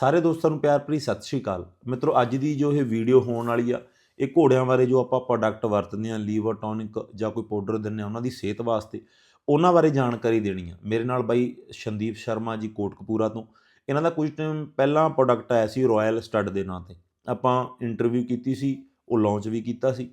ਸਾਰੇ ਦੋਸਤਾਂ ਨੂੰ ਪਿਆਰ ਭਰੀ ਸਤਿ ਸ਼੍ਰੀ ਅਕਾਲ। ਮਿੱਤਰੋ, ਅੱਜ ਦੀ ਜੋ ਇਹ ਵੀਡੀਓ ਹੋਣ ਵਾਲੀ ਆ, ਇਹ ਘੋੜਿਆਂ ਬਾਰੇ ਜੋ ਆਪਾਂ ਪ੍ਰੋਡਕਟ ਵਰਤਦੇ ਆ ਲੀਵਰ ਟੌਨਿਕ ਜਾਂ ਕੋਈ ਪਾਊਡਰ ਦਿੰਦੇ ਆ ਉਹਨਾਂ ਦੀ ਸਿਹਤ ਵਾਸਤੇ, ਉਹਨਾਂ ਬਾਰੇ ਜਾਣਕਾਰੀ ਦੇਣੀ ਆ। ਮੇਰੇ ਨਾਲ ਬਾਈ ਸ਼ੰਦੀਪ ਸ਼ਰਮਾ ਜੀ ਕੋਟਕਪੂਰਾ ਤੋਂ। ਇਹਨਾਂ ਦਾ ਕੁਝ ਟਾਈਮ ਪਹਿਲਾਂ ਪ੍ਰੋਡਕਟ ਆਇਆ ਸੀ ਰਾਇਲ ਸਟੱਡ ਦੇ ਨਾਂ ਤੇ। ਆਪਾਂ ਇੰਟਰਵਿਊ ਕੀਤੀ ਸੀ, ਉਹ ਲਾਂਚ ਵੀ ਕੀਤਾ ਸੀ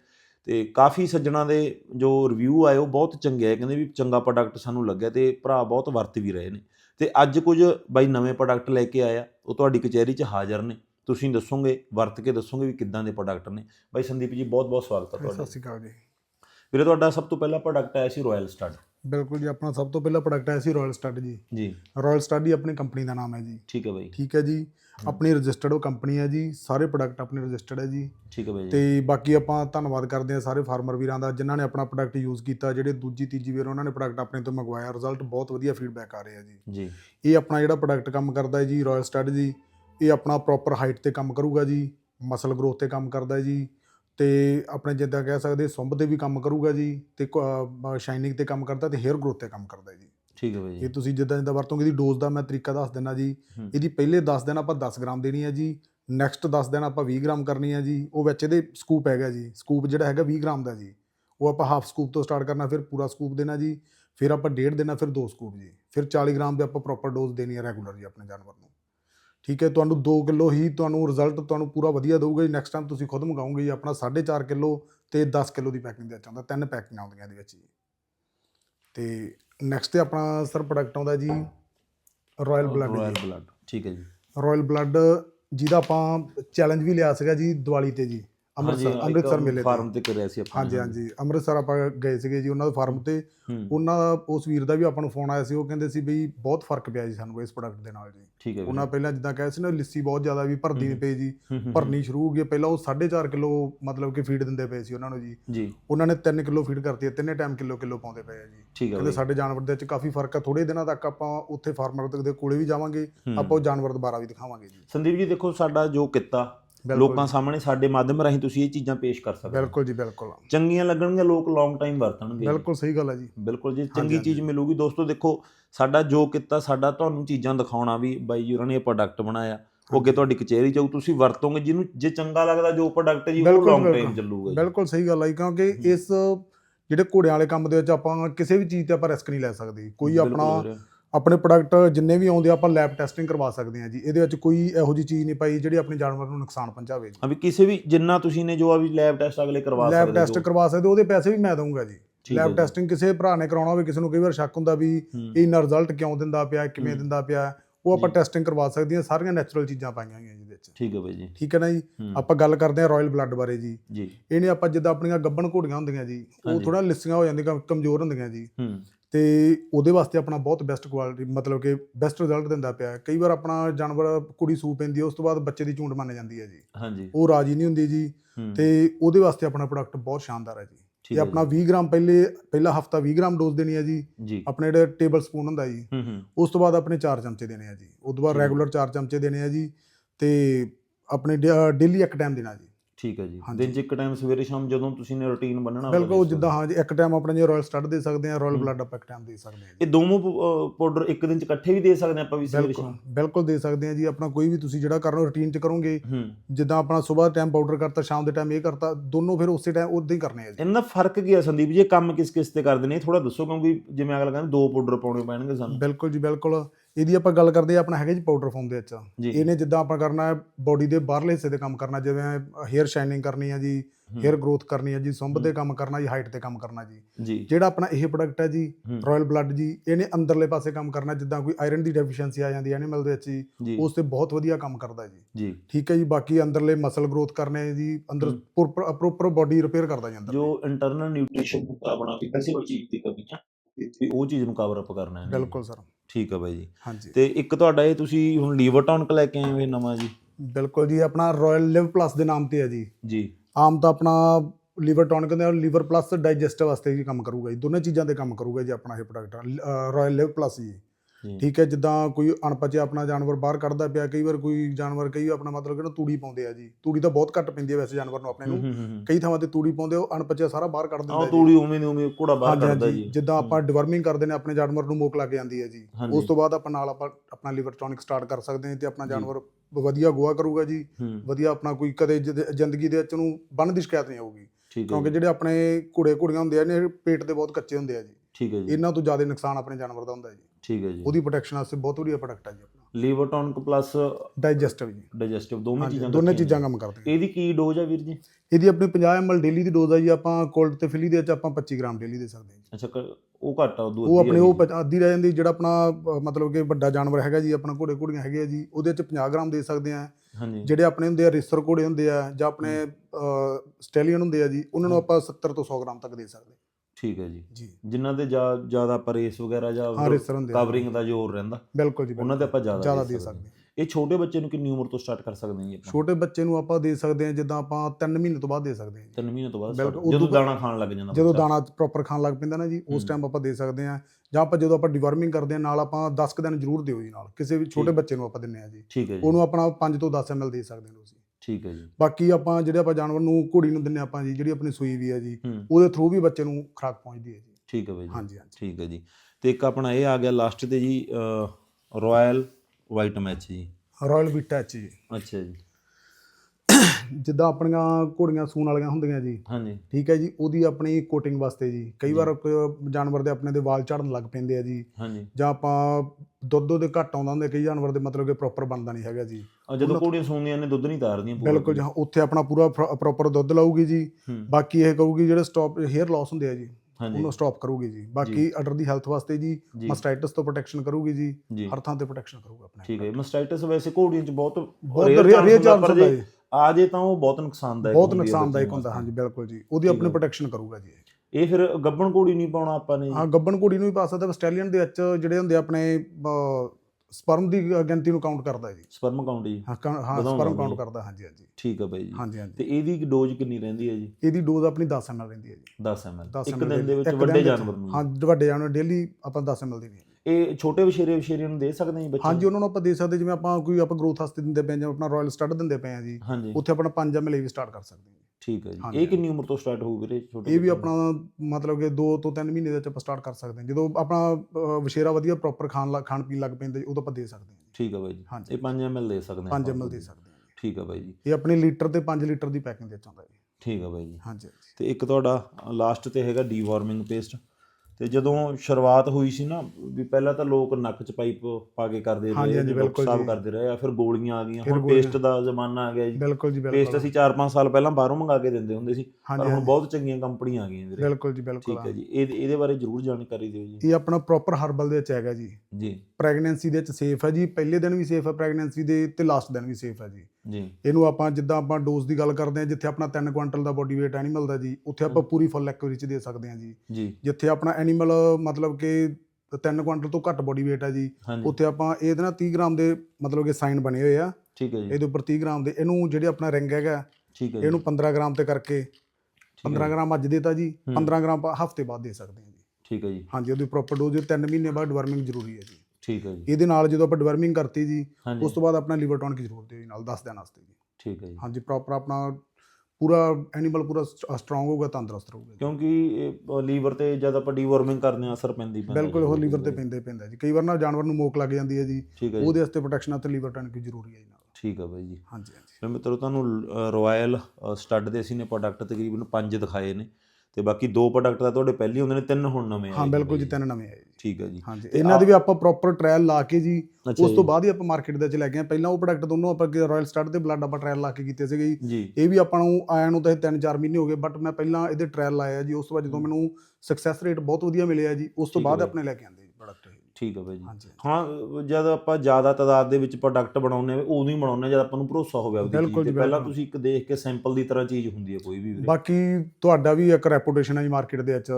ਤੇ ਕਾਫੀ ਸੱਜਣਾ ਦੇ ਜੋ ਰਿਵਿਊ ਆਏ, ਉਹ ਬਹੁਤ ਚੰਗੇ ਆਏ। ਕਹਿੰਦੇ ਵੀ ਚੰਗਾ ਪ੍ਰੋਡਕਟ ਸਾਨੂੰ ਲੱਗਿਆ ਤੇ ਭਰਾ ਬਹੁਤ ਵਰਤ ਵੀ ਰਹੇ ਨੇ। ਤੇ ਅੱਜ ਕੁਝ ਬਾਈ ਨਵੇਂ ਪ੍ਰੋਡਕਟ ਲੈ ਕੇ ਆਇਆ ਉਹ ਤੁਹਾਡੀ ਕਚਹਿਰੀ 'ਚ ਹਾਜ਼ਰ ਨੇ। ਤੁਸੀਂ ਦੱਸੋਗੇ ਵਰਤ ਕੇ ਦੱਸੋਗੇ ਵੀ ਕਿੱਦਾਂ ਦੇ ਪ੍ਰੋਡਕਟ ਨੇ। ਬਾਈ ਸੰਦੀਪ ਜੀ ਬਹੁਤ ਬਹੁਤ ਸਵਾਗਤ ਹੈ ਸਤਿ ਤੁਹਾਡਾ। ਸ਼੍ਰੀ ਅਕਾਲ ਜੀ। ਵੀਰੇ ਤੁਹਾਡਾ ਸਭ ਤੋਂ ਪਹਿਲਾ ਪ੍ਰੋਡਕਟ ਆਇਆ ਸੀ ਰਾਇਲ ਸਟੱਡ ਬਿਲਕੁਲ ਜੀ ਆਪਣਾ ਸਭ ਤੋਂ ਪਹਿਲਾ ਪ੍ਰੋਡਕਟ ਹੈ ਸੀ ਰਾਇਲ ਸਟੱਡ ਜੀ। ਜੀ। ਰਾਇਲ ਸਟੱਡ ਹੀ ਆਪਣੀ ਕੰਪਨੀ ਦਾ ਨਾਮ ਹੈ ਜੀ। ਠੀਕ ਹੈ ਬਾਈ। ਠੀਕ ਹੈ ਜੀ ਆਪਣੀ ਰਜਿਸਟਰਡ ਉਹ ਕੰਪਨੀ ਹੈ ਜੀ ਸਾਰੇ ਪ੍ਰੋਡਕਟ ਆਪਣੇ ਰਜਿਸਟਰਡ ਹੈ ਜੀ। ਠੀਕ ਹੈ ਬਾਈ ਤੇ ਬਾਕੀ ਆਪਾਂ ਧੰਨਵਾਦ ਕਰਦੇ ਹਾਂ ਸਾਰੇ ਫਾਰਮਰ ਵੀਰਾਂ ਦਾ ਜਿਨ੍ਹਾਂ ਨੇ ਆਪਣਾ ਪ੍ਰੋਡਕਟ ਯੂਜ਼ ਕੀਤਾ ਜਿਹੜੇ ਦੂਜੀ ਤੀਜੀ ਵਾਰ ਉਹਨਾਂ ਨੇ ਪ੍ਰੋਡਕਟ ਆਪਣੇ ਤੋਂ ਮੰਗਵਾਇਆ। ਰਿਜ਼ਲਟ ਬਹੁਤ ਵਧੀਆ ਫੀਡਬੈਕ ਆ ਰਿਹਾ ਜੀ। ਜੀ। ਇਹ ਆਪਣਾ ਜਿਹੜਾ ਪ੍ਰੋਡਕਟ ਕੰਮ ਕਰਦਾ ਹੈ ਜੀ ਰਾਇਲ ਸਟੱਡ ਜੀ ਇਹ ਆਪਣਾ ਪ੍ਰੋਪਰ ਹਾਈਟ ਤੇ ਕੰਮ ਕਰੂਗਾ ਜੀ ਮਸਲ ਗਰੋਥ ਤੇ ਕੰਮ ਕਰਦਾ ਹੈ ਜੀ। ਤੇ ਆਪਣੇ ਜਿੱਦਾਂ ਕਹਿ ਸਕਦੇ ਸੁੰਬ ਤੇ ਵੀ ਕੰਮ ਕਰੂਗਾ ਜੀ ਤੇ ਸ਼ਾਈਨਿੰਗ ਤੇ ਕੰਮ ਕਰਦਾ ਤੇ ਹੇਅਰ ਗਰੋਥ ਤੇ ਕੰਮ ਕਰਦਾ ਜੀ। ਠੀਕ ਹੈ ਬਾਈ ਇਹ ਤੁਸੀਂ ਜਿੱਦਾਂ ਜਿੱਦਾਂ ਵਰਤੋਂਗੇ ਇਹਦੀ ਡੋਜ਼ ਦਾ ਮੈਂ ਤਰੀਕਾ ਦੱਸ ਦਿੰਦਾ ਜੀ। ਇਹਦੀ ਪਹਿਲੇ 10 ਦਿਨ ਆਪਾਂ 10 ਗ੍ਰਾਮ ਦੇਣੀ ਹੈ ਜੀ। ਨੈਕਸਟ 10 ਦਿਨ ਆਪਾਂ 20 ਗ੍ਰਾਮ ਕਰਨੀ ਹੈ ਜੀ। ਉਹ ਵਿੱਚ ਇਹਦੇ ਸਕੂਪ ਹੈਗਾ ਜੀ। ਸਕੂਪ ਜਿਹੜਾ ਹੈਗਾ 20 ਗ੍ਰਾਮ ਦਾ ਜੀ। ਉਹ ਆਪਾਂ ਹਾਫ ਸਕੂਪ ਤੋਂ ਸਟਾਰਟ ਕਰਨਾ ਫਿਰ ਪੂਰਾ ਸਕੂਪ ਦੇਣਾ ਜੀ। ਫਿਰ ਆਪਾਂ ਡੇਢ ਦੇਣਾ ਫਿਰ ਦੋ ਸਕੂਪ ਜੀ। ਫਿਰ 40 ਗ੍ਰਾਮ ਦੇ ਆਪਾਂ ਪ੍ਰੋਪਰ ਡੋਜ਼ ਦੇਣੀ ਹੈ ਰੈਗੂਲਰ ਜੀ ਆਪਣੇ ਜਾਨਵਰ ਨੂੰ। ਠੀਕ ਹੈ ਤੁਹਾਨੂੰ 2 ਕਿਲੋ ਹੀ ਤੁਹਾਨੂੰ ਰਿਜ਼ਲਟ ਤੁਹਾਨੂੰ ਪੂਰਾ ਵਧੀਆ ਦਊਗਾ ਜੀ। ਨੈਕਸਟ ਟਾਈਮ ਤੁਸੀਂ ਖੁਦ ਮੰਗਾਓਗੇ ਜੀ ਆਪਣਾ 4.5 ਕਿਲੋ ਤੇ 10 ਕਿਲੋ ਦੀ ਪੈਕਿੰਗ ਦੇ ਚਾਹੁੰਦਾ ਤਿੰਨ ਪੈਕਿੰਗ ਆਉਂਦੀਆਂ ਇਹਦੇ ਵਿੱਚ ਜੀ। ਤੇ ਨੈਕਸਟ ਤੇ ਆਪਣਾ ਸਰ ਪ੍ਰੋਡਕਟ ਆਉਂਦਾ ਜੀ ਰਾਇਲ ਬਲੱਡ ਰਾਇਲ ਬਲੱਡ ਠੀਕ ਹੈ ਜੀ। ਰਾਇਲ ਬਲੱਡ ਜਿਹਦਾ ਆਪਾਂ ਚੈਲੰਜ ਵੀ ਲਿਆ ਸੀਗਾ ਜੀ ਦੀਵਾਲੀ ਤੇ ਜੀ। ਅੰਮ੍ਰਿਤਸਰ ਅੰਮ੍ਰਿਤਸਰ ਮੇਲੇ ਫਾਰਮ ਤੇ ਕਰਿਆ ਸੀ ਆਪਾਂ ਹਾਂਜੀ ਹਾਂਜੀ। ਅੰਮ੍ਰਿਤਸਰ ਆਪਾਂ ਗਏ ਸੀਗੇ ਜੀ ਉਹਨਾਂ ਦੇ ਫਾਰਮ ਤੇ। ਉਹਨਾਂ ਦਾ ਉਸ ਵੀਰ ਦਾ ਵੀ ਆਪਾਂ ਨੂੰ ਫੋਨ ਆਇਆ ਸੀ ਉਹ ਕਹਿੰਦੇ ਸੀ ਵੀ ਬਹੁਤ ਫ਼ਰਕ ਪਿਆ ਜੀ ਸਾਨੂੰ ਇਸ ਪ੍ਰੋਡਕਟ ਦੇ ਨਾਲ ਜੀ। ਉਹਨਾਂ ਪਹਿਲਾਂ ਜਿੱਦਾਂ ਕਹਿ ਸੀ ਨਾ ਲਿੱਸੀ ਬਹੁਤ ਜ਼ਿਆਦਾ ਵੀ ਭਰਦੀ। ਪਈ ਜੀ। ਭਰਨੀ ਸ਼ੁਰੂ ਹੋ ਗਈ ਪਹਿਲਾਂ ਉਹ 4.5 ਕਿਲੋ ਮਤਲਬ ਕਿ ਫੀਡ ਦਿੰਦੇ ਪਏ ਸੀ ਉਹਨਾਂ ਨੂੰ ਜੀ। ਉਹਨਾਂ ਨੇ 3 ਕਿਲੋ ਫੀਡ ਕਰਤੀ ਹੈ ਤਿੰਨੇ ਟਾਈਮ ਕਿਲੋ ਕਿਲੋ ਪਾਉਂਦੇ ਪਏ ਆ ਜੀ। ਕਹਿੰਦੇ ਸਾਡੇ ਜਾਨਵਰ ਦੇ ਵਿੱਚ ਕਾਫੀ ਫ਼ਰਕ ਆ ਥੋੜੇ ਦਿਨਾਂ ਤੱਕ ਆਪਾਂ ਉੱਥੇ ਫਾਰਮਰ ਦੇ ਕੋਲੇ ਵੀ ਜਾਵਾਂਗੇ। ਆਪਾਂ ਉਹ ਜਾਨਵਰ ਦੁਬਾਰਾ ਵੀ ਦਿਖਾਵਾਂਗੇ ਜੀ। ਸੰਦੀਪ ਜੀ ਦੇਖੋ ਸਾਡਾ ਜੋ ਕਿੱਤਾ ਲੋਕਾਂ ਸਾਹਮਣੇ ਸਾਡੇ ਮਾਧਿਅਮ ਰਾਹੀਂ ਤੁਸੀਂ ਇਹ ਚੀਜ਼ਾਂ ਪੇਸ਼ ਕਰ ਸਕਦੇ ਹੋ। ਬਿਲਕੁਲ ਜੀ ਬਿਲਕੁਲ। ਚੰਗੀਆਂ ਲੱਗਣਗੀਆਂ ਲੋਕ ਲੌਂਗ ਟਾਈਮ ਵਰਤਣਗੇ। ਬਿਲਕੁਲ ਸਹੀ ਗੱਲ ਹੈ ਜੀ। ਬਿਲਕੁਲ ਜੀ ਚੰਗੀ ਚੀਜ਼। ਮਿਲੂਗੀ। ਦੋਸਤੋ ਦੇਖੋ ਸਾਡਾ ਜੋ ਕਿੱਤਾ ਸਾਡਾ ਤੁਹਾਨੂੰ ਚੀਜ਼ਾਂ ਦਿਖਾਉਣਾ ਵੀ ਬਾਈ ਜੀ ਉਹਨਾਂ ਨੇ ਇਹ ਪ੍ਰੋਡਕਟ ਬਣਾਇਆ। ਉਹ ਅੱਗੇ ਤੁਹਾਡੀ ਕਚਹਿਰੀ ਚ ਆਊ ਤੁਸੀਂ ਵਰਤੋਗੇ ਜਿਹਨੂੰ ਜੇ ਚੰਗਾ ਲੱਗਦਾ ਜੋ ਪ੍ਰੋਡਕਟ ਜੀ ਉਹ ਲੌਂਗ ਟਾਈਮ। ਚੱਲੂਗਾ ਬਿਲਕੁਲ ਸਹੀ ਗੱਲ ਹੈ ਕਿਉਂਕਿ। ਇਸ ਜਿਹੜੇ ਘੋੜਿਆਂ ਵਾਲੇ ਕੰਮ ਦੇ ਵਿੱਚ ਆਪਾਂ ਕਿਸੇ ਵੀ ਚੀਜ਼ ਤੇ ਆਪਾਂ ਰਿਸਕ ਨਹੀਂ ਲੈ ਸਕਦੇ। ਕੋਈ ਆਪਣਾ। ਆਪਣੇ ਪ੍ਰੋਡਕਟ ਜਿੰਨੇ ਵੀ ਆਉਂਦੇ ਆਪਾਂ ਲੈਬ ਟੈਸਟਿੰਗ ਕਰਵਾ ਸਕਦੇ ਹਾਂ ਜੀ। ਇਹਦੇ ਵਿੱਚ ਕੋਈ ਇਹੋ ਜਿਹੀ ਚੀਜ਼ ਨਹੀਂ ਪਾਈ ਜਿਹੜੀ ਆਪਣੇ ਜਾਨਵਰ ਨੂੰ ਨੁਕਸਾਨ ਪਹੁੰਚਾਵੇ ਜੀ। ਹਾਂ ਵੀ ਕਿਸੇ ਵੀ ਜਿੰਨਾ ਤੁਸੀਂ ਨੇ ਜੋ ਆ ਵੀ ਲੈਬ ਟੈਸਟ ਅਗਲੇ ਕਰਵਾ ਸਕਦੇ ਲੈਬ ਟੈਸਟ ਕਰਵਾ ਸਕਦੇ ਉਹਦੇ ਪੈਸੇ ਵੀ ਮੈਂ ਦਊਂਗਾ ਜੀ। ਹੈ ਲੈਬ ਜੀ। ਟੈਸਟਿੰਗ ਕਿਸੇ ਭਰਾ ਨੇ ਕਰਾਉਣਾ ਹੋਵੇ ਕਿਸੇ ਨੂੰ ਕਈ ਵਾਰ ਸ਼ੱਕ ਹੁੰਦਾ ਵੀ ਹੂੰ, ਇਹ ਇੰਨਾ ਰਿਜ਼ਲਟ ਕਿਉਂ ਦਿੰਦਾ ਪਿਆ ਕਿਵੇਂ ਹੂੰ। ਦਿੰਦਾ ਪਿਆ ਉਹ ਆਪਾਂ ਜੀ। ਟੈਸਟਿੰਗ ਕਰਵਾ ਸਕਦੇ ਹਾਂ ਸਾਰੀਆਂ ਨੈਚੁਰਲ ਚੀਜ਼ਾਂ ਪਾਈਆਂ ਹੋਈਆਂ ਜੀ ਇਹਦੇ ਵਿੱਚ। ਠੀਕ ਹੈ ਬਾਈ ਜੀ। ਠੀਕ ਹੈ ਨਾ ਜੀ? ਹੂੰ, ਆਪਾਂ ਗੱਲ ਕਰਦੇ ਹਾਂ ਰਾਇਲ ਬਲੱਡ ਬਾਰੇ ਜੀ। ਜੀ। ਇਹਨੇ ਆਪਾਂ ਜਿੱਦਾਂ ਆਪਣੀਆਂ ਗੱਬਣ ਘੋੜੀਆਂ ਹੁੰਦੀਆਂ ਜੀ ਉਹ। ਥੋੜਾ ਲਿੱਸੀਆਂ ਹੋ ਜਾਂਦੀਆਂ ਕਮਜ਼ੋਰ ਹੁੰਦੀਆਂ ਜੀ। ਹੂੰ। ਤੇ ਉਹਦੇ ਵਾਸਤੇ ਆਪਣਾ ਬਹੁਤ ਬੈਸਟ ਕੁਆਲਿਟੀ ਮਤਲਬ ਕਿ ਬੈਸਟ ਰਿਜ਼ਲਟ ਦਿੰਦਾ ਪਿਆ। ਹੈ। ਕਈ ਵਾਰ ਆਪਣਾ ਜਾਨਵਰ ਕੁੜੀ ਸੂ ਪੈਂਦੀ ਹੈ ਉਸ ਤੋਂ ਬਾਅਦ ਬੱਚੇ ਦੀ ਝੂੰਡ ਮੰਨ ਜਾਂਦੀ ਹੈ ਜੀ। ਹਾਂਜੀ। ਉਹ ਰਾਜੀ ਨਹੀਂ ਹੁੰਦੀ ਜੀ। ਹੂੰ, ਤੇ ਉਹਦੇ ਵਾਸਤੇ ਆਪਣਾ ਪ੍ਰੋਡਕਟ ਬਹੁਤ ਸ਼ਾਨਦਾਰ ਹੈ ਜੀ। ਠੀਕ ਇਹ ਹੈ ਆਪਣਾ 20 ਗ੍ਰਾਮ ਪਹਿਲੇ ਪਹਿਲਾ ਹਫਤਾ 20 ਗ੍ਰਾਮ ਡੋਜ਼ ਦੇਣੀ ਹੈ ਜੀ। ਆਪਣੇ ਜਿਹੜੇ ਟੇਬਲ ਸਪੂਨ ਹੁੰਦਾ ਜੀ। ਹੂੰ ਹੂੰ। ਉਸ ਤੋਂ ਬਾਅਦ ਆਪਣੇ 4 ਚਮਚੇ ਦੇਣੇ ਆ ਜੀ। ਉਸ ਤੋਂ ਬਾਅਦ ਠੀਕ। ਰੈਗੂਲਰ 4 ਚਮਚੇ ਦੇਣੇ ਆ ਜੀ। ਤੇ ਆਪਣੇ ਡੇਲੀ ਇੱਕ ਟਾਈਮ ਦੇਣਾ ਜੀ। ਠੀਕ ਹੈ ਜੀ। ਦਿਨ ਚ ਇੱਕ ਟਾਈਮ ਸਵੇਰੇ ਸ਼ਾਮ ਜਦੋਂ ਤੁਸੀਂ ਨੇ ਰੁਟੀਨ ਬੰਨਣਾ ਬਿਲਕੁਲ ਜਿੱਦਾਂ ਹਾਂ ਜੀ ਇੱਕ ਟਾਈਮ ਆਪਣੇ ਜੇ ਰਾਇਲ ਸਟੱਡ ਦੇ ਸਕਦੇ ਆ ਰਾਇਲ। ਬਲੱਡ ਆਪਾਂ ਇੱਕ ਟਾਈਮ ਦੇ ਸਕਦੇ ਆ ਇਹ ਦੋਨੋਂ ਪਾਊਡਰ ਇੱਕ ਦਿਨ ਚ ਇਕੱਠੇ ਵੀ ਦੇ ਸਕਦੇ ਆਪਾਂ ਵੀ ਸਵੇਰੇ ਸ਼ਾਮ। ਬਿਲਕੁਲ ਦੇ ਸਕਦੇ ਆ ਜੀ। ਆਪਣਾ ਕੋਈ ਵੀ ਤੁਸੀਂ ਜਿਹੜਾ ਕਰਨਾ ਰੁਟੀਨ ਚ ਕਰੋਗੇ ਜਿੱਦਾਂ ਆਪਣਾ ਸਵੇਰ ਟਾਈਮ ਪਾਊਡਰ ਕਰਤਾ ਸ਼ਾਮ ਦੇ ਟਾਈਮ ਇਹ ਕਰਤਾ ਦੋਨੋਂ ਫਿਰ ਉਸੇ ਟਾਈਮ ਉਦਾਂ ਹੀ ਕਰਨੇ ਆ ਜੀ। ਇਹਨਾਂ ਦਾ ਫ਼ਰਕ ਕੀ ਹੈ ਸੰਦੀਪ ਜੀ? ਇਹ ਕੰਮ ਕਿਸ ਕਿਸ ਤੇ ਕਰਦੇ ਨੇ? ਥੋੜਾ ਦੱਸੋ ਕਿਉਂਕਿ ਜਿਵੇਂ ਅਗਲਾ ਕਹਿੰਦਾ ਦੋ ਪਾਊਡਰ ਪਾਉਣੇ ਪੈਣਗੇ ਸਾਨੂੰ। ਬਿਲਕੁਲ ਜੀ ਬਿਲਕੁਲ। ਇਹਦੀ ਆਪਾਂ ਗੱਲ ਕਰਦੇ ਆ ਆਪਣਾ ਹੈਗਾ ਜੀ ਪਾਊਡਰ ਫਾਰਮ ਦੇ ਵਿੱਚ। ਇਹਨੇ ਜਿੱਦਾਂ ਆਪਾਂ ਕਰਨਾ ਹੈ ਬਾਡੀ ਦੇ ਬਾਹਰਲੇ ਹਿੱਸੇ ਤੇ ਕੰਮ ਕਰਨਾ ਜਿਵੇਂ ਹੇਅਰ ਸ਼ਾਈਨਿੰਗ ਕਰਨੀ ਹੈ ਜੀ ਹੂੰ, ਹੇਅਰ ਗਰੋਥ ਕਰਨੀ ਹੈ ਜੀ ਤੇ ਹੂੰ। ਕੰਮ ਕਰਨਾ ਜੀ ਹਾਈਟ ਤੇ ਕੰਮ ਕਰਨਾ ਜੀ। ਜਿਹੜਾ ਆਪਣਾ ਇਹ ਪ੍ਰੋਡਕਟ ਹੈ ਜੀ ਹੂੰ, ਰਾਇਲ ਬਲੱਡ ਜੀ ਇਹਨੇ ਅੰਦਰਲੇ ਪਾਸੇ ਕੰਮ ਕਰਨਾ ਜਿੱਦਾਂ ਕੋਈ ਆਇਰਨ ਦੀ ਡੈਫੀਸ਼ੀਐਂਸੀ ਆ ਜਾਂਦੀ ਹੈ ਐਨੀਮਲ ਦੇ ਵਿੱਚ ਜੀ ਉਸ ਤੇ ਬਹੁਤ ਵਧੀਆ ਕੰਮ ਕਰਦਾ ਜੀ। ਠੀਕ ਹੈ ਜੀ ਬਾਕੀ ਅੰਦਰਲੇ ਮਸਲ ਗਰੋਥ ਕਰਨੇ ਜੀ ਅੰਦਰ ਹੂੰ। ਪ੍ਰੋਪਰ ਬਾਡੀ ਰਿਪੇਅਰ ਕਰਦਾ ਜੀ ਅੰਦਰ ਜੋ ਇੰਟਰਨਲ ਨਿਊਟ੍ਰੀਸ਼ਨ ਆਪਣਾ ਵੀ ਕਿਸੇ ਵੀ ਚੀਜ਼ ਦੀ ਕਮੀ ਆ। ਵੀ ਉਹ ਚੀਜ਼ ਨੂੰ ਕਵਰ ਅਪ ਕਰਨਾ ਹੈ। ਬਿਲਕੁਲ ਸਰ। ਠੀਕ ਹੈ ਬਾਈ ਜੀ। ਹਾਂਜੀ। ਤੇ ਇੱਕ ਤੁਹਾਡਾ ਇਹ ਤੁਸੀਂ ਹੁਣ ਲੀਵਰ ਟੌਨਕ ਲੈ ਕੇ ਆਏ ਹੋ ਇਹ ਨਵਾਂ ਜੀ? ਬਿਲਕੁਲ ਜੀ ਆਪਣਾ ਰਾਇਲ ਲਿਵ ਪਲੱਸ ਦੇ ਨਾਮ ਤੇ ਹੈ ਜੀ। ਜੀ। ਆਮ ਤਾਂ ਆਪਣਾ ਲੀਵਰ ਟੌਨਿਕ ਦੇ ਲੀਵਰ ਪਲੱਸ ਡਾਈਜੈਸਟ ਵਾਸਤੇ ਵੀ ਕੰਮ ਕਰੂਗਾ ਜੀ। ਦੋਨੇ ਚੀਜ਼ਾਂ ਤੇ ਕੰਮ ਕਰੂਗਾ ਜੀ ਆਪਣਾ ਇਹ ਪ੍ਰੋਡਕਟ ਰਾਇਲ ਲਿਵ ਪਲੱਸ ਜੀ। ਠੀਕ ਹੈ ਜਿੱਦਾਂ ਕੋਈ ਅਣਪਚਿਆ ਆਪਣਾ ਜਾਨਵਰ ਬਾਹਰ ਕੱਢਦਾ ਪਿਆ ਕਈ ਵਾਰ ਕੋਈ ਜਾਨਵਰ ਕਈ ਆਪਣਾ ਮਤਲਬ ਕਿ ਨਾ ਤੂੜੀ ਪਾਉਂਦੇ ਆ ਜੀ। ਤੂੜੀ ਤਾਂ ਬਹੁਤ ਘੱਟ ਪੈਂਦੀ ਹੈ ਵੈਸੇ ਜਾਨਵਰ ਨੂੰ ਆਪਣੇ ਨੂੰ। ਕਈ ਥਾਵਾਂ ਤੇ ਤੂੜੀ ਪਾਉਂਦੇ ਉਹ ਅਣਪਚਿਆ ਸਾਰਾ ਬਾਹਰ ਕੱਢ ਦਿੰਦਾ ਜੀ। ਤੂੜੀ ਉਵੇਂ ਦੀ ਉਵੇਂ ਘੋੜਾ ਬਾਹਰ ਕੱਢਦਾ ਜੀ। ਜਿੱਦਾਂ ਆਪਾਂ ਡਿਵਰਮਿੰਗ ਕਰਦੇ ਨੇ ਆਪਣੇ ਜਾਨਵਰ ਨੂੰ ਮੋਕ ਲੱਗ ਜਾਂਦੀ ਹੈ ਜੀ। ਉਸ ਤੋਂ ਬਾਅਦ ਆਪਾਂ ਨਾਲ ਆਪਾਂ ਆਪਣਾ ਲਿਵਰ ਟੌਨਿਕ ਸਟਾਰਟ ਕਰ ਸਕਦੇ ਹਾਂ ਤੇ ਆਪਣਾ। ਜਾਨਵਰ ਵਧੀਆ ਗੋਆ ਕਰੂਗਾ ਜੀ। ਵਧੀਆ ਆਪਣਾ ਕੋਈ ਕਦੇ ਜਿਦ- ਜ਼ਿੰਦਗੀ ਦੇ ਵਿੱਚ ਉਹਨੂੰ ਬੰਨ ਦੀ ਸ਼ਿਕਾਇਤ ਨਹੀਂ ਆਊਗੀ। ਕਿਉਂਕਿ ਜਿਹੜੇ ਆਪਣੇ ਘੋੜੇ ਘੋੜੀਆਂ ਹੁੰਦੇ ਆ ਨੇ ਪੇਟ ਦੇ ਬਹੁਤ ਕੱਚੇ ਹੁੰਦੇ ਆ ਜੀ। ਠੀਕ ਹੈ ਜੀ। ਇਹਨਾਂ ਤੋਂ ਜ਼ਿਆਦਾ ਨੁਕਸਾਨ ਆਪਣੇ ਜਾਨਵਰ ਦਾ ਹੁੰਦਾ ਜੀ। ਠੀਕ ਹੈ ਜੀ। ਉਹਦੀ ਪ੍ਰੋਟੈਕਸ਼ਨ ਵਾਸਤੇ ਬਹੁਤ ਵਧੀਆ ਪ੍ਰੋਡਕਟ ਹੈ ਜੀ ਆਪਣਾ। ਲੀਵਰ ਟੌਨਿਕ ਪਲੱਸ ਡਾਈਜੈਸਟਿਵ ਜੀ। ਡਾਈਜੈਸਟਿਵ ਦੋਵੇਂ ਚੀਜ਼ਾਂ ਦੋਨੇ ਚੀਜ਼ਾਂ। ਕੰਮ ਕਰਦੇ ਆ। ਇਹਦੀ ਕੀ ਡੋਜ਼ ਆ ਵੀਰ ਜੀ? ਇਹਦੀ ਆਪਣੀ 50 ml ਡੇਲੀ ਦੀ ਡੋਜ਼ ਆ ਜੀ ਆਪਾਂ ਕੋਲਡ ਤੇ ਫਿਲੀ ਦੇ ਵਿੱਚ ਆਪਾਂ 25 ਗ੍ਰਾਮ ਡੇਲੀ ਦੇ ਸਕਦੇ ਹਾਂ ਜੀ। ਅੱਛਾ ਉਹ ਘੱਟ ਆ ਉਹ ਆਪਣੇ ਉਹ ਅੱਧੀ ਰਹਿ ਜਾਂਦੀ ਜਿਹੜਾ ਆਪਣਾ ਮਤਲਬ ਕਿ ਵੱਡਾ ਜਾਨਵਰ ਹੈਗਾ ਜੀ ਆਪਣਾ ਘੋੜੇ ਘੋੜੀਆਂ ਹੈਗੇ ਆ ਜੀ ਉਹਦੇ ਵਿੱਚ 50 ਗ੍ਰਾਮ ਦੇ ਸਕਦੇ ਆ। ਹਾਂਜੀ। ਜਿਹੜੇ ਆਪਣੇ ਹੁੰਦੇ ਆ ਰੇਸਰ ਘੋੜੇ ਹੁੰਦੇ ਆ ਜਾਂ ਆਪਣੇ ਸਟੈਲੀਅਨ ਹੁੰਦੇ ਆ ਜੀ ਉਹਨਾਂ ਨੂੰ ਆਪਾਂ 70 ਤੋਂ 100 ਗ੍ਰਾਮ ਤੱਕ ਦੇ ਸਕਦੇ ਹਾਂ। ਠੀਕ ਹੈ ਜੀ। ਜਿਨ੍ਹਾਂ ਦੇ ਜ਼ਿਆ- ਜ਼ਿਆਦਾ ਪਰੇਸ ਵਗੈਰਾ ਜਾਂ ਕਵਰਿੰਗ ਦਾ ਜ਼ੋਰ ਰਹਿੰਦਾ ਬਿਲਕੁਲ ਜੀ ਉਹਨਾਂ ਤੇ ਆਪਾਂ ਜ਼ਿਆਦਾ ਜ਼ਿਆਦਾ ਦੇ ਸਕਦੇ। ਇਹ ਛੋਟੇ ਬੱਚੇ ਨੂੰ ਕਿੰਨੀ ਉਮਰ ਤੋਂ ਸਟਾਰਟ ਕਰ ਸਕਦੇ ਹਾਂ ਜੀ ਆਪਾਂ? ਛੋਟੇ ਬੱਚੇ ਨੂੰ ਆਪਾਂ ਦੇ ਸਕਦੇ ਹਾਂ ਜਿੱਦਾਂ ਆਪਾਂ 3 ਮਹੀਨੇ ਤੋਂ ਬਾਅਦ ਦੇ ਸਕਦੇ ਹਾਂ ਜੀ। 3 ਮਹੀਨੇ ਤੋਂ ਬਾਅਦ ਜਦੋਂ ਦਾਣਾ ਖਾਣ ਲੱਗ ਜਾਂਦਾ ਜਦੋਂ। ਦਾਣਾ ਪ੍ਰੋਪਰ ਖਾਣ ਲੱਗ ਪੈਂਦਾ ਨਾ ਜੀ ਉਸ। ਟਾਈਮ ਆਪਾਂ ਦੇ ਸਕਦੇ ਹਾਂ। ਜਾਂ ਆਪਾਂ ਜਦੋਂ ਆਪਾਂ ਡਿਵਰਮਿੰਗ ਕਰਦੇ ਹਾਂ ਨਾਲ ਆਪਾਂ 10 ਕੁ ਦਿਨ ਜ਼ਰੂਰ ਦਿਓ ਜੀ ਨਾਲ। ਕਿਸੇ ਵੀ ਛੋਟੇ। ਬੱਚੇ ਨੂੰ ਆਪਾਂ ਦਿੰਨੇ ਆ ਜੀ। ਉਹਨੂੰ ਆਪਣਾ 5 ਤੋਂ 10 ml ਦੇ ਸਕਦੇ ਹਾਂ ਤੁਸੀਂ ਠੀਕ ਹੈ ਜੀ। ਬਾਕੀ ਆਪਾਂ ਜਿਹੜੇ ਆਪਾਂ ਜਾਨਵਰ ਨੂੰ ਘੋੜੀ ਨੂੰ ਦਿੰਨੇ ਆਪਾਂ ਜੀ ਜਿਹੜੀ ਆਪਣੀ ਸੂਈ ਵੀ ਹੈ ਜੀ ਉਹਦੇ ਥਰੂ ਵੀ ਬੱਚੇ ਨੂੰ ਖੁਰਾਕ ਪਹੁੰਚਦੀ ਹੈ ਜੀ। ਠੀਕ ਹੈ ਬਾਈ ਜੀ। ਹਾਂਜੀ ਹਾਂਜੀ। ਠੀਕ ਹੈ ਜੀ। ਤੇ ਇੱਕ ਆਪਣਾ ਇਹ ਆ ਗਿਆ ਲਾਸਟ ਤੇ ਜੀ ਰਾਇਲ ਵਾਈਟ ਮੈਚ ਜੀ। ਰਾਇਲ ਬੀਟਾ ਐਚ ਜੀ। ਅੱਛਾ ਜੀ। ਜਿੱਦਾਂ ਆਪਣੀਆਂ ਘੋੜੀਆਂ ਸੂਣ ਵਾਲੀਆਂ ਹੁੰਦੀਆਂ ਜੀ। ਹਾਂਜੀ। ਠੀਕ ਹੈ ਜੀ ਉਹਦੀ ਆਪਣੀ ਕੋਟਿੰਗ ਵਾਸਤੇ ਜੀ। ਕਈ ਵਾਰ ਜਾਨਵਰ ਦੇ ਆਪਣੇ ਦੇ ਵਾਲ ਝੜਨ ਲੱਗ ਪੈਂਦੇ ਆ ਜੀ। ਹਾਂਜੀ। ਜਾਂ ਆਪਾਂ ਦੁੱਧ ਉਹਦੇ ਘੱਟ ਆਉਂਦਾ ਹੁੰਦਾ ਕਈ ਜਾਨਵਰ ਦੇ ਮਤਲਬ ਕਿ ਪ੍ਰੋਪਰ ਬਣਦਾ ਨਹੀਂ ਹੈਗਾ ਜੀ। ਜਦੋਂ ਘੋੜੀਆਂ ਸੂੰਦੀਆਂ ਨੇ ਦੁੱਧ ਨਹੀਂ ਤਾਰਦੀਆਂ ਪੂਰਾ ਬਿਲਕੁਲ ਜੀ ਉੱਥੇ ਆਪਣਾ ਪੂਰਾ ਪ੍ਰੋਪਰ ਦੁੱਧ ਲਾਊਗੀ ਜੀ। ਬਾਕੀ ਇਹ ਕਹੂਗੀ ਜਿਹੜੇ ਸਟਾਪ ਹੇਅਰ ਲਾਸ ਹੁੰਦੇ ਆ ਜੀ ਉਹਨੂੰ ਸਟਾਪ ਕਰੂਗੀ ਜੀ। ਬਾਕੀ ਅਡਰ ਦੀ ਹੈਲਥ ਵਾਸਤੇ ਜੀ ਮਸਟਾਈਟਸ ਤੋਂ ਪ੍ਰੋਟੈਕਸ਼ਨ ਕਰੂਗੀ ਜੀ ਹਰ ਥਾਂ ਤੇ ਪ੍ਰੋਟੈਕਸ਼ਨ ਕਰੂਗਾ ਆਪਣੇ ਠੀਕ ਹੈ ਮਸਟਾਈਟਸ ਵੈਸੇ ਘੋੜੀਆਂ 'ਚ ਬਹੁਤ ਬਹੁਤ ਰੇਅਰ ਚਾਂਸ ਹੁੰਦਾ ਜੇ ਆ ਜੇ ਤਾਂ ਉਹ ਬਹੁਤ ਨੁਕਸਾਨਦਾਇਕ ਬਹੁਤ ਨੁਕਸਾਨਦਾਇਕ ਹੁੰਦਾ। ਹਾਂਜੀ ਬਿਲਕੁਲ ਜੀ। ਉਹਦੀ ਆਪਣੀ। ਪ੍ਰੋਟੈਕਸ਼ਨ ਕਰੂਗਾ ਜੀ ਇਹ। ਫਿਰ ਗੱਬਣ ਘੋੜੀ ਨਹੀਂ ਪਾਉਣਾ ਆਪਾਂ ਨੇ? ਹਾਂ ਗੱਬਣ ਕੁੜੀ ਨੂੰ ਵੀ ਪਾ ਸਕਦਾ ਸਟੈਲੀਅਨ ਦੇ ਵਿੱਚ ਜਿਹੜੇ ਹੁੰਦੇ ਆਪਣੇ ਸਪਰਮ ਦੀ ਗਿਣਤੀ ਨੂੰ ਕਾਊਂਟ ਕਰਦਾ ਹੈ ਜੀ। ਸਪਰਮ ਕਾਊਂਟ ਜੀ ਹਾਂ ਕਾ- ਹਾਂ ਵਧਾਉਂਦਾ ਸਪਰਮ। ਕਾਊਂਟ ਕਰਦਾ ਹਾਂਜੀ ਹਾਂਜੀ। ਠੀਕ ਹੈ ਬਾਈ ਜੀ। ਹਾਂਜੀ ਹਾਂਜੀ। ਤੇ ਇਹਦੀ ਡੋਜ਼ ਕਿੰਨੀ ਰਹਿੰਦੀ ਹੈ ਜੀ? ਇਹਦੀ ਡੋਜ਼ ਆਪਣੀ 10 ml ਰਹਿੰਦੀ ਹੈ ਜੀ। 10 ml 10 ਇੱਕ ml ਦਿਨ ਦੇ ਵਿੱਚ ਵੱਡੇ ਜਾਨਵਰ ਨੂੰ। ਹਾਂ। ਵੱਡੇ ਜਾਨਵਰ ਡੇਲੀ ਆਪਾਂ 10 ml ਦੇਣੀ ਹੈ ਇਹ ਛੋਟੇ ਵਿਸ਼ੇਰੇ ਵਿਸ਼ੇਰੇ ਨੂੰ ਦੇ ਸਕਦੇ ਹਾਂ ਜੀ ਬੱਚੇ? ਹਾਂਜੀ ਉਹਨਾਂ ਨੂੰ ਆਪਾਂ ਦੇ ਸਕਦੇ ਜਿਵੇਂ ਆਪਾਂ ਕੋਈ ਆਪਾਂ ਗਰੋਥ ਵਾਸਤੇ ਦਿੰਦੇ ਪਏ ਜਿਵੇਂ ਆਪਣਾ ਰਾਇਲ ਸਟੱਡ ਦਿੰਦੇ ਪਏ ਆ ਜੀ ਹਾਂਜੀ। ਉੱਥੇ ਆਪਣਾ 5 ml ਵੀ ਸਟਾਰਟ ਕਰ ਸਕਦੇ ਹਾਂ ਠੀਕ ਹੈ ਜੀ। ਇਹ ਕਿੰਨੀ ਉਮਰ ਤੋਂ ਸਟਾਰਟ ਹੋਊ ਵੀਰੇ ਛੋਟੇ ਇਹ ਵੀ? ਆਪਣਾ ਮਤਲਬ ਕਿ 2 ਤੋਂ 3 ਮਹੀਨੇ ਦੇ ਵਿੱਚ ਆਪਾਂ ਸਟਾਰਟ ਕਰ ਸਕਦੇ ਹਾਂ। ਜਦੋਂ ਆਪਣਾ ਵਛੇਰਾ ਵਧੀਆ ਪ੍ਰੋਪਰ ਖਾਣ ਖਾਣ ਪੀਣ ਲੱਗ ਪੈਂਦਾ ਉਦੋਂ ਆਪਾਂ ਦੇ ਸਕਦੇ ਹਾਂ ਠੀਕ ਹੈ ਬਾਈ ਜੀ। ਇਹ 5 ml ਦੇ ਸਕਦੇ ਹਾਂ 5 ਆਪਾਂ ml ਦੇ ਸਕਦੇ ਹਾਂ। ਠੀਕ ਹੈ ਬਾਈ ਜੀ। ਇਹ ਆਪਣੀ ਲੀਟਰ ਤੇ 5 ਲੀਟਰ ਦੀ ਪੈਕਿੰਗ ਦੇ ਆਉਂਦਾ ਜੀ। ਠੀਕ ਹੈ ਬਾਈ ਜੀ। ਹਾਂਜੀ। ਤੇ ਇੱਕ ਤੁਹਾਡਾ ਲਾਸਟ ਤੇ ਹੈਗਾ ਡੀਵਾਰਮਿੰਗ ਪੇਸਟ ਤੇ ਜਦੋਂ ਸ਼ੁਰੂਆਤ ਹੋਈ ਸੀ ਨਾ ਵੀ ਪਹਿਲਾਂ ਤਾਂ ਲੋਕ ਨੱਕ 'ਚ ਪਾਈਪ ਪਾ ਕੇ ਕਰਦੇ ਰਹੇ ਡਾਕਟਰ ਬਿਲਕੁਲ ਸਾਹਿਬ। ਕਰਦੇ ਰਹੇ ਆ ਫਿਰ ਗੋਲੀਆਂ ਆ ਗਈਆਂ। ਹੁਣ। ਪੇਸਟ ਦਾ ਜ਼ਮਾਨਾ ਆ ਗਿਆ ਜੀ। ਬਿਲਕੁਲ ਜੀ ਪੇਸਟ ਬਿਲਕੁਲ ਅਸੀਂ 4-5 ਸਾਲ ਪਹਿਲਾਂ ਬਾਹਰੋਂ ਮੰਗਾ ਕੇ ਦਿੰਦੇ ਹੁੰਦੇ ਸੀ ਪਰ ਹੁਣ। ਬਹੁਤ ਚੰਗੀਆਂ ਕੰਪਨੀਆਂ ਆ ਗਈਆਂ ਵੀਰੇ। ਬਿਲਕੁਲ ਜੀ ਬਿਲਕੁਲ। ਠੀਕ ਹੈ ਜੀ। ਇਹ ਇਹਦੇ ਬਾਰੇ ਜ਼ਰੂਰ ਜਾਣਕਾਰੀ ਦਿਓ ਜੀ। ਇਹ ਆਪਣਾ ਪ੍ਰੋਪਰ ਹਰਬਲ ਦੇ ਵਿੱਚ ਹੈਗਾ ਜੀ। ਜੀ। ਪ੍ਰੈਗਨੈਂਸੀ ਦੇ ਵਿੱਚ ਸੇਫ ਹੈ ਜੀ। ਪਹਿਲੇ ਦਿਨ ਵੀ ਸੇਫ ਹੈ ਪ੍ਰੈਗਨੈਂਸੀ ਦੇ ਤੇ ਲਾਸਟ ਦਿਨ ਵੀ ਸੇਫ ਹੈ ਜੀ। ਜੀ। ਇਹਨੂੰ ਆਪਾਂ ਜਿੱਦਾਂ ਆਪਾਂ ਡੋਜ਼ ਦੀ ਗੱਲ ਕਰਦੇ ਹਾਂ ਜਿੱਥੇ ਆਪਣਾ 3 ਕੁਆਂਟਲ ਦਾ ਬੋਡੀ weight ਐਨੀਮਲ ਦਾ ਜੀ ਉੱਥੇ ਆਪਾਂ ਪੂਰੀ ਫੁੱਲ ਐਕੂਰੇਸੀ ਦੇ ਸਕਦੇ ਹਾਂ ਜੀ। ਜੀ। ਜਿੱਥੇ ਆਪਣਾ ਐਨੀਮਲ ਮਤਲਬ ਕਿ 3 ਕੁਆਂਟਲ ਤੋਂ ਘੱਟ ਬੋਡੀ weight ਹੈ ਜੀ। ਹਾਂਜੀ। ਉੱਥੇ ਆਪਾਂ ਇਹਦੇ ਨਾਲ 30 ਗ੍ਰਾਮ ਦੇ ਮਤਲਬ ਕਿ ਸਾਈਨ ਬਣੇ ਹੋਏ ਆ। ਠੀਕ ਹੈ ਜੀ। ਇਹਦੇ ਉੱਪਰ 30 ਗ੍ਰਾਮ ਦੇ ਇਹਨੂੰ ਜਿਹੜੇ ਆਪਣਾ ਰਿੰਗ ਹੈਗਾ ਠੀਕ ਹੈ ਜੀ। ਇਹਨੂੰ 15 ਗ੍ਰਾਮ ਤੇ ਕਰਕੇ ਠੀਕ ਹੈ 15 ਗ੍ਰਾਮ ਅੱਜ ਦੇਤਾ ਜੀ ਹੂੰ। 15 ਗ੍ਰਾਮ ਹਫ਼ਤੇ ਬਾਅਦ ਦੇ ਸਕਦੇ ਹਾਂ ਜੀ। ਠੀਕ ਹੈ ਜੀ। ਹਾਂਜੀ ਉਹਦੀ ਪ੍ਰੋਪਰ ਡੋਜ਼ 3 ਮਹੀਨੇ ਬਾਅਦ ਡਿਵਰਮਿੰਗ ਜ਼ਰੂਰੀ ਹੈ ਜੀ। ਠੀਕ ਹੈ ਜੀ। ਇਹਦੇ ਨਾਲ ਜਦੋਂ ਆਪਾਂ ਡਿਵਰਮਿੰਗ ਕਰਤੀ ਜੀ ਹਾਂਜੀ। ਉਸ ਤੋਂ ਬਾਅਦ ਆਪਣਾ ਲਿਵਰ ਟੌਨਿਕ ਜ਼ਰੂਰ ਦਿਓ ਜੀ ਨਾਲ 10 ਦਿਨ ਵਾਸਤੇ ਜੀ। ਠੀਕ ਹੈ ਜੀ। ਹਾਂਜੀ ਪ੍ਰੋਪਰ ਆਪਣਾ ਪੂਰਾ ਐਨੀਮਲ ਪੂਰਾ ਸਟਰੋਂਗ ਹੋਊਗਾ ਤੰਦਰੁਸਤ ਰਹੂਗਾ। ਕਿਉਂਕਿ ਲੀਵਰ ਤੇ ਜਦ ਆਪਾਂ ਡੀਵਾਰਮਿੰਗ ਕਰਦੇ ਆ ਅਸਰ ਪੈਂਦੀ ਪੈਂਦਾ ਬਿਲਕੁਲ ਉਹ। ਲੀਵਰ ਤੇ ਪੈਂਦਾ ਪੈਂਦਾ ਜੀ। ਕਈ ਵਾਰ ਨਾ ਜਾਨਵਰ ਨੂੰ ਮੋਕ ਲੱਗ ਜਾਂਦੀ ਹੈ ਜੀ। ਉਹਦੇ ਵਾਸਤੇ ਪ੍ਰੋਟੈਕਸ਼ਨ ਵਾਸਤੇ ਲਿਵਰ ਟੌਨਿਕ ਜ਼ਰੂਰੀ ਹੈ ਜੀ ਨਾਲ। ਠੀਕ ਹੈ ਬਾਈ ਜੀ। ਹਾਂਜੀ ਹਾਂਜੀ। ਫਿਰ ਮਿੱਤਰੋ ਤੁਹਾਨੂੰ ਰਾਇਲ ਸਟੱਡ ਦੇ ਅਸੀਂ ਨੇ ਪ੍ਰੋਡਕਟ ਤਕਰੀਬਨ ਪੰਜ ਦਿਖਾਏ ਨੇ। ਤੇ ਬਾਕੀ ਦੋ ਪ੍ਰੋਡਕਟ ਤਾਂ ਤੁਹਾਡੇ ਪਹਿਲੇ ਹੁੰਦੇ ਨੇ ਤਿੰਨ ਹੁਣ ਨਵੇਂ ਆਏ ਹਾਂ ਬਿਲਕੁਲ ਜੀ ਤਿੰਨ ਨਵੇਂ ਆਏ ਜੀ। ਠੀਕ ਹੈ ਜੀ। ਹਾਂਜੀ ਇਹਨਾਂ ਦੇ ਵੀ ਆਪਾਂ ਪ੍ਰੋਪਰ ਟ੍ਰਾਇਲ ਲਾ ਕੇ ਜੀ ਉਸ ਤੋਂ। ਬਾਅਦ ਹੀ ਆਪਾਂ ਮਾਰਕੀਟ ਦੇ ਵਿੱਚ ਲੈ ਗਏ। ਪਹਿਲਾਂ ਉਹ ਪ੍ਰੋਡਕਟ ਦੋਨੋਂ ਆਪਾਂ ਰਾਇਲ ਸਟਾਰਟ ਤੇ ਬਲੱਡ ਆਪਾਂ ਟ੍ਰਾਇਲ ਲਾ ਕੇ ਕੀਤੇ ਸੀਗੇ ਜੀ। ਇਹ ਵੀ ਆਪਾਂ ਨੂੰ ਆਇਆਂ ਨੂੰ ਤਾਂ ਇਹ 3-4 ਮਹੀਨੇ ਹੋ ਗਏ ਬਟ ਮੈਂ ਪਹਿਲਾਂ ਇਹਦੇ ਟ੍ਰਾਇਲ ਲਾਇਆ ਜੀ। ਉਸ ਤੋਂ ਬਾਅਦ ਜਦੋਂ ਮੈਨੂੰ ਸਕਸੈਸ ਰੇਟ ਬਹੁਤ ਵਧੀਆ ਮਿਲਿਆ ਜੀ ਉਸ ਤੋਂ ਬਾਅਦ। ਆਪਣੇ ਲੈ ਕੇ ਆਂਦੇ ਜੀ ਪ੍ਰੋਡਕਟ ਠੀਕ ਹੈ ਬਾਈ ਜੀ। ਹਾਂਜੀ ਹਾਂ ਜਦ ਆਪਾਂ ਜ਼ਿਆਦਾ ਤਾਦਾਦ ਦੇ ਵਿੱਚ ਪ੍ਰੋਡਕਟ ਬਣਾਉਂਦੇ ਆ ਉਦੋਂ ਹੀ ਬਣਾਉਂਦੇ ਆ ਜਦ ਆਪਾਂ ਨੂੰ ਭਰੋਸਾ ਹੋਵੇ ਆਪਦੀ ਬਿਲਕੁਲ ਚੀਜ਼ ਤੇ। ਜੀ, ਪਹਿਲਾਂ ਬਿਲਕੁਲ। ਤੁਸੀਂ ਇੱਕ ਦੇਖ ਕੇ ਸੈਂਪਲ ਦੀ ਤਰ੍ਹਾਂ ਚੀਜ਼ ਹੁੰਦੀ ਹੈ ਕੋਈ ਵੀ ਵੀਰੇ। ਬਾਕੀ ਤੁਹਾਡਾ ਵੀ ਇੱਕ ਰੈਪੂਟੇਸ਼ਨ ਹੈ ਜੀ ਮਾਰਕੀਟ ਦੇ ਵਿੱਚ।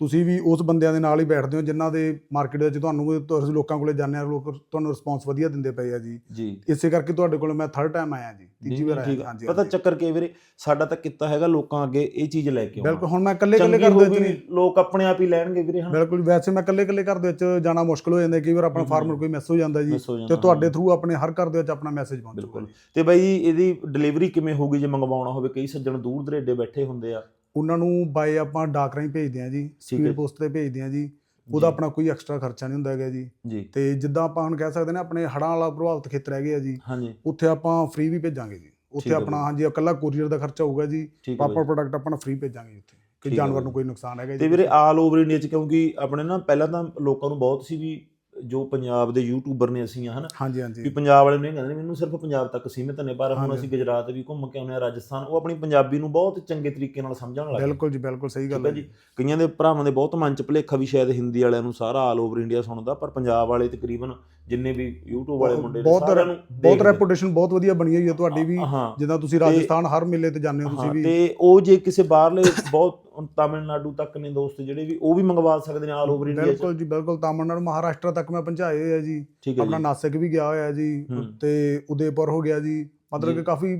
ਤੁਸੀਂ ਵੀ ਉਸ ਬੰਦਿਆਂ ਦੇ ਨਾਲ ਹੀ ਬੈਠਦੇ ਹੋ ਜਿਨ੍ਹਾਂ ਦੇ ਮਾਰਕੀਟ ਵਿੱਚ ਤੁਹਾਨੂੰ ਤੁਸੀਂ ਲੋਕਾਂ ਕੋਲੇ ਜਾਂਦੇ ਆ ਲੋਕ ਤੁਹਾਨੂੰ ਰਿਸਪੌਂਸ ਵਧੀਆ ਦਿੰਦੇ ਪਏ ਆ ਜੀ ਜੀ ਇਸੇ ਕਰਕੇ ਤੁਹਾਡੇ ਕੋਲ ਮੈਂ ਥਰਡ ਟਾਈਮ ਆਇਆ ਜੀ ਤੀਜੀ ਵਾਰ ਆਇਆ। ਹਾਂਜੀ ਪਤਾ। ਚੱਕਰ ਕੀ ਹੈ ਵੀਰੇ ਸਾਡਾ ਤਾਂ ਕੀਤਾ ਹੈਗਾ ਲੋਕਾਂ ਅੱਗੇ ਇਹ ਚੀਜ਼ ਲੈ ਕੇ ਆਉਣਾ ਬਿਲਕੁਲ ਹੁਣ ਮੈਂ ਇਕੱਲੇ ਇਕੱਲੇ ਕਰਦੇ ਵਿੱਚ ਲੋਕ ਆਪਣੇ ਆਪ ਹੀ ਲੈਣਗੇ ਵੀਰੇ ਹਨਾ ਬਿਲਕੁਲ ਵੈਸੇ ਮੈਂ ਇਕੱਲੇ ਇਕੱਲੇ ਘਰ ਦੇ ਵਿੱਚ ਜਾਣਾ ਮੁਸ਼ਕਲ ਹੋ ਜਾਂਦਾ ਕਈ ਵਾਰ ਆਪਣਾ ਫਾਰਮਰ ਕੋਈ ਮਿਸ ਹੋ ਜਾਂਦਾ ਜੀ ਹੋ ਤੇ ਤੁਹਾਡੇ ਹਾਂ। ਥਰੂ ਆਪਣੇ ਹਰ ਘਰ ਦੇ ਵਿੱਚ ਆਪਣਾ ਮੈਸੇਜ ਪਹੁੰਚੂਗਾ। ਤੇ ਬਾਈ ਇਹਦੀ ਡਿਲੀਵਰੀ ਕਿਵੇਂ ਹੋਊਗੀ ਜੇ ਮੰਗਵਾਉਣਾ ਹੋਵੇ ਕਈ ਸੱਜਣ ਦੂਰ ਦਰੇਡੇ ਬੈਠੇ ਹੁੰਦੇ ਆ ਉਹਨਾਂ ਨੂੰ ਬਾਏ ਆਪਾਂ ਡਾਕ ਰਾਹੀਂ ਭੇਜਦੇ ਆ ਜੀ। ਸਪੀਡ ਪੋਸਟ ਤੇ ਭੇਜਦੇ ਆ ਜੀ ਉਹਦਾ ਆਪਣਾ ਕੋਈ ਐਕਸਟਰਾ ਖਰਚਾ ਨਹੀਂ ਹੁੰਦਾ ਹੈਗਾ ਜੀ। ਤੇ ਜਿੱਦਾਂ ਆਪਾਂ ਹੁਣ ਕਹਿ ਸਕਦੇ ਨੇ ਆਪਣੇ ਹੜਾਂ ਵਾਲਾ ਪ੍ਰਭਾਵਿਤ ਖੇਤਰ ਹੈਗੇ ਆ ਜੀ ਉੱਥੇ ਆਪਾਂ ਫ੍ਰੀ ਵੀ ਭੇਜਾਂਗੇ ਜੀ। ਉੱਥੇ ਆਪਣਾ ਹਾਂਜੀ ਇਕੱਲਾ ਕੋਰੀਅਰ ਦਾ ਖਰਚਾ ਹੋਊਗਾ ਜੀ ਠੀਕ ਹੈ ਪਾਪਾ ਬਾਈ। ਪ੍ਰੋਡਕਟ ਆਪਣਾ ਫ੍ਰੀ ਭੇਜਾਂਗੇ ਉੱਥੇ ਕਿ ਜਾਨਵਰ। ਨੂੰ ਕੋਈ ਨੁਕਸਾਨ ਹੈਗਾ ਜੀ। ਤੇ ਵੀਰੇ ਆਲ ਓਵਰ ਇੰਡੀਆ ਚ ਕਿਉਂਕਿ ਆਪਣੇ ਨਾ ਪਹਿਲਾਂ ਤਾਂ ਲੋਕਾਂ ਨੂੰ ਬਹੁਤ ਸੀ ਵੀ ਜੋ ਪੰਜਾਬ ਦੇ ਯੂਟਿਊਬਰ ਨੇ ਅਸੀਂ ਹਨਾ? ਹਾਂਜੀ ਵੀ ਪੰਜਾਬ ਵਾਲੇ ਨੇ ਕਹਿੰਦੇ ਮੈਨੂੰ ਸਿਰਫ ਪੰਜਾਬ ਤੱਕ ਸੀਮਿਤ ਨੇ ਪਰ ਹੁਣ। ਅਸੀਂ ਗੁਜਰਾਤ ਵੀ ਘੁੰਮ ਕੇ ਆਉਂਦੇ ਆ ਰਾਜਸਥਾਨ ਉਹ ਆਪਣੀ ਪੰਜਾਬੀ ਨੂੰ ਬਹੁਤ ਚੰਗੇ ਤਰੀਕੇ ਨਾਲ ਸਮਝਣ ਲੱਗ ਬਿਲਕੁਲ ਜੀ ਬਿਲਕੁਲ ਸਹੀ ਗੱਲ ਹੈ ਜੀ। ਕਈਆਂ ਦੇ ਭਰਾਵਾਂ ਦੇ ਬਹੁਤ ਮਨ ਚ ਭੁਲੇਖਾ ਵੀ ਸ਼ਾਇਦ ਹਿੰਦੀ ਵਾਲਿਆਂ ਨੂੰ ਸਾਰਾ ਆਲ ਓਵਰ ਇੰਡੀਆ ਸੁਣਦਾ ਪਰ ਪੰਜਾਬ ਵਾਲੇ ਤਕਰੀਬਨ ਜਿੰਨੇ ਵੀ YouTube ਵਾਲੇ ਮੁੰਡੇ ਨੇ ਬਹੁਤ ਸਾਰਿਆਂ ਨੂੰ ਬਹੁਤ। ਰੈਪੂਟੇਸ਼ਨ ਬਹੁਤ ਵਧੀਆ ਬਣੀ ਹੋਈ ਹੈ ਤੁਹਾਡੀ ਵੀ ਜਿੱਦਾਂ ਤੁਸੀਂ ਰਾਜਸਥਾਨ ਹਰ ਮੇਲੇ ਤੇ ਜਾਂਦੇ ਹੋ ਤੁਸੀਂ ਵੀ ਤੇ ਉਹ ਜੇ ਕਿਸੇ ਬਾਹਰਲੇ ਬਹੁਤ ਤਾਮਿਲਨਾਡੂ ਤੱਕ ਨੇ ਦੋਸਤ ਜਿਹੜੇ ਵੀ ਉਹ ਵੀ ਮੰਗਵਾ ਸਕਦੇ ਨੇ ਆਲ ਓਵਰ ਇੰਡੀਆ ਬਿਲਕੁਲ ਜੀ ਬਿਲਕੁਲ ਤਾਮਿਲਨਾਡੂ ਮਹਾਰਾਸ਼ਟਰ ਤੱਕ ਮੈਂ ਪਹੁੰਚਾਏ ਹੋਏ ਆ ਜੀ ਆਪਣਾ ਨਾਸਿਕ ਵੀ ਗਿਆ ਹੋਇਆ ਜੀ। ਤੇ ਉਦੈਪੁਰ ਹੋ ਗਿਆ ਜੀ ਮਤਲਬ। ਕਿ ਕਾਫੀ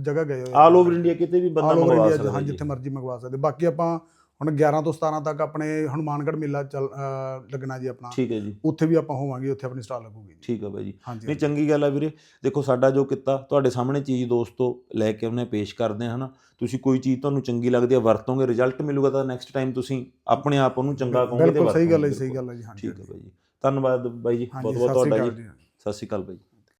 ਜਗ੍ਹਾ ਗਏ ਹੋਏ ਆਲ ਓਵਰ ਇੰਡੀਆ ਕਿਤੇ ਵੀ ਬੰਦਾ ਮੰਗਵਾ ਸਕਦਾ ਹਾਂ। ਜਿੱਥੇ ਮਰਜ਼ੀ ਮੰਗਵਾ ਸਕਦੇ ਬਾਕੀ ਆਪਾਂ ਹੁਣ 11 ਤੋਂ 17 ਤੱਕ ਆਪਣੇ ਹਨੂਮਾਨਗੜ੍ਹ ਮੇਲਾ ਚੱਲ ਲੱਗਣਾ ਜੀ ਆਪਣਾ। ਠੀਕ ਹੈ ਜੀ। ਉੱਥੇ ਵੀ ਆਪਾਂ ਹੋਵਾਂਗੇ ਉੱਥੇ ਆਪਣੀ ਸਟਾਲ ਲੱਗੂਗੀ ਠੀਕ ਹੈ ਬਾਈ ਜੀ। ਨਹੀਂ ਚੰਗੀ ਗੱਲ ਆ ਵੀਰੇ। ਦੇਖੋ ਸਾਡਾ ਜੋ ਕੀਤਾ ਤੁਹਾਡੇ ਸਾਹਮਣੇ ਚੀਜ਼ ਦੋਸਤੋ ਲੈ ਕੇ ਉਹਨੇ ਪੇਸ਼ ਕਰਦੇ ਹਾਂ ਹਨਾ। ਤੁਸੀਂ ਕੋਈ ਚੀਜ਼ ਤੁਹਾਨੂੰ ਚੰਗੀ ਲੱਗਦੀ ਹੈ ਵਰਤੋਗੇ ਰਿਜ਼ਲਟ ਮਿਲੂਗਾ ਤਾਂ ਨੈਕਸਟ ਟਾਈਮ ਤੁਸੀਂ ਆਪਣੇ ਆਪ ਉਹਨੂੰ ਚੰਗਾ ਕਹੋਗੇ ਤੇ ਬਿਲਕੁਲ ਸਹੀ ਗੱਲ ਹੈ ਸਹੀ ਗੱਲ ਹੈ ਜੀ ਹਾਂਜੀ ਠੀਕ ਹੈ ਬਾਈ ਜੀ। ਧੰਨਵਾਦ ਬਾਈ ਜੀ ਬਹੁਤ ਬਹੁਤ ਤੁਹਾਡਾ ਜੀ। ਸਤਿ ਸ਼੍ਰੀ ਅਕਾਲ ਬਾਈ